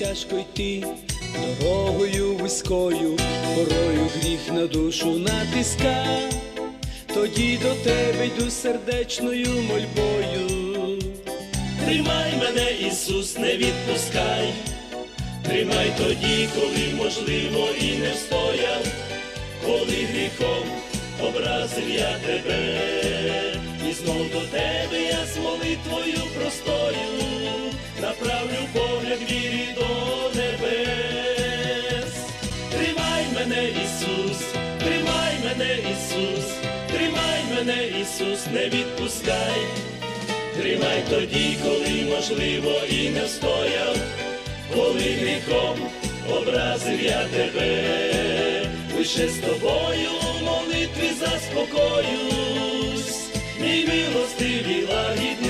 тяжко йти дорогою вузькою, порою гріх на душу натиска, тоді до тебе йду сердечною мольбою. Тримай мене, Ісус, не відпускай, тримай тоді, коли можливо і не встояв, коли гріхом образив я тебе, і знов до тебе я з молитвою простою, направлю погляд вірі мене, Ісус, тримай мене, Ісус, тримай мене, Ісус, не відпускай. Тримай тоді, коли можливо і не встояв, коли гріхом образив я тебе, лише з тобою у молитві заспокоюсь, мій милостивий лагідний.